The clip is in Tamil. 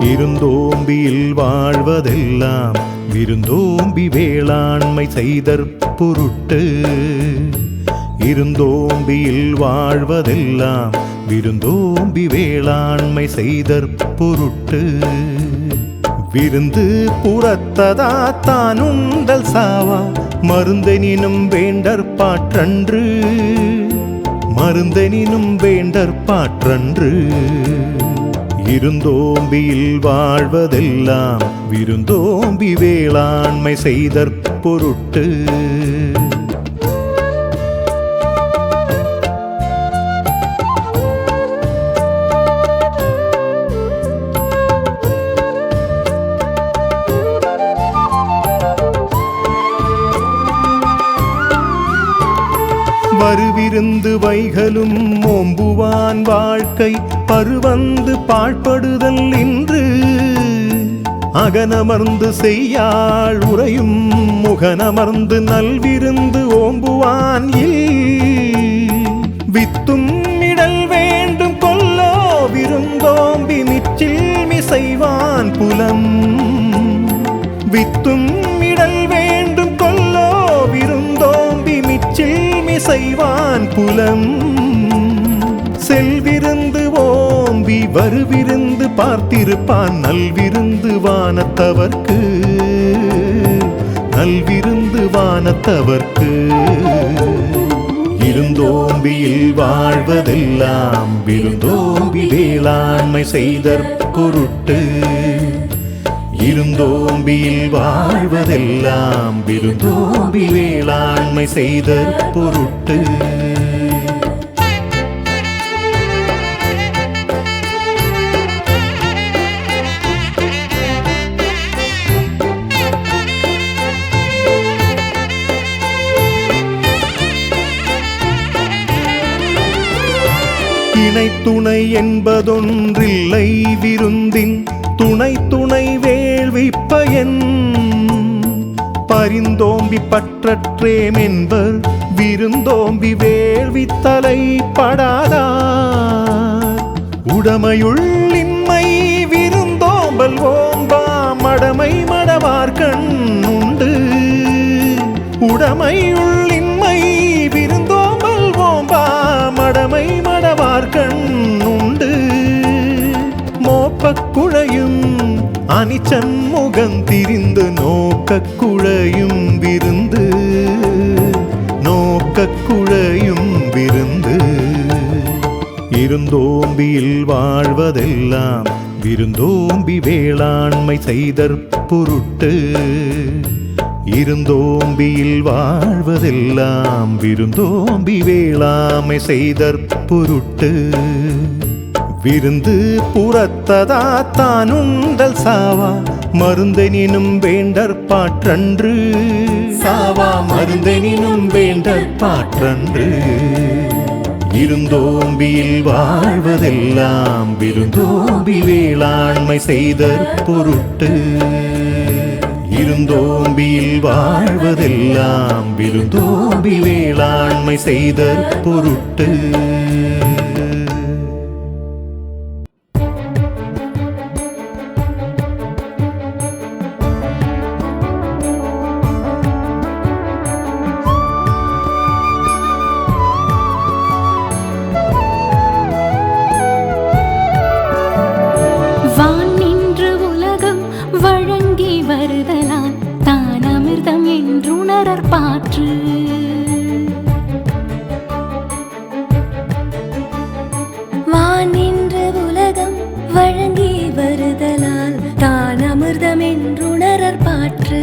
இருந்தோம்பியில் வாழ்வதெல்லாம் விருந்தோம்பி வேளாண்மை செய்தற் பொருட்டு. இருந்தோம்பியில் வாழ்வதெல்லாம் விருந்தோம்பி வேளாண்மை செய்தற் பொருட்டு. விருந்து புறத்ததா தான் உண்டல் சாவா மருந்தெனினும் வேண்டற்பாற்றன்று மருந்தெனினும் வேண்டற்பாற்றன்று இருந்தோம்பியில் வாழ்வதெல்லாம் விருந்தோம்பி வேளாண்மை செய்தற் பொருட்டு வருவிருந்து வைகளும் ஓம்புவான் வாழ்க்கை பருவந்து பாழ்படுதல் இன்று. அகனமர்ந்து செய்யாள் உறையும் முகனமர்ந்து நல்விருந்து ஓம்புவான் இல். வித்தும் இடல் வேண்டும் கொல்லோ விருந்தோம்பி மிச்சில் மிசைவான் புலம். செய்வான் புலம். செல்விருந்து ஓம்பி வருவிருந்து பார்த்திருப்பான். நல்விருந்து வானத்தவர்க்கு. நல்விருந்து வானத்தவர்க்கு. இருந்தோம்பியில் வாழ்வதெல்லாம் விருந்தோம்பி வேளாண்மை செய்தற் பொருட்டு இருந்தோம்பியில் வாழ்வதெல்லாம் விருந்தோம்பி வேளாண்மை செய்த பொருட்டு. இணை துணை என்பதொன்றில்லை விருந்தின் துணை துணை விருந்தோம்பி பற்றற்றேம் என்பர் விருந்தோம்பி வேள்வி தலைப்படாதார் உடமையுள்ளின்மை விருந்தோம்பல் ஓம்பா மடமை மடவார்கண் உண்டு உடமையுள்ளின்மை விருந்தோம்பல் ஓம்பா மடமை மடவார்கண் உண்டு மோப்பக்குழையும் அனிச்சன்முகம் திரிந்து நோக்க குழையும் விருந்து. நோக்க குழையும் விருந்து. இருந்தோம்பியில் வாழ்வதெல்லாம் விருந்தோம்பி வேளாண்மை செய்தற் பொருட்டு. இருந்தோம்பியில் வாழ்வதெல்லாம் விருந்தோம்பி வேளாமை செய்தற் பொருட்டு. விருந்து புறத்ததா தான் உண்டல் சாவா. மருந்தெனினும் வேண்டற் பாற்றன்று. சாவா மருந்தெனினும் வேண்டற் பாற்றன்று. இருந்தோம்பியில் வாழ்வதெல்லாம் விருந்தோம்பி வேளாண்மை செய்தற் பொருட்டு. இருந்தோம்பியில் வாழ்வதெல்லாம் விருந்தோம்பி வேளாண்மை செய்தற் பொருட்டு. வான் நின்று உலகம் வழங்கி வருதலான். தான் அமிர்தம் என்றுணரற் பாற்று. வான் நின்று உலகம் வழங்கி வருதலால் தான் அமிர்தம் என்றுணரற் பாற்று.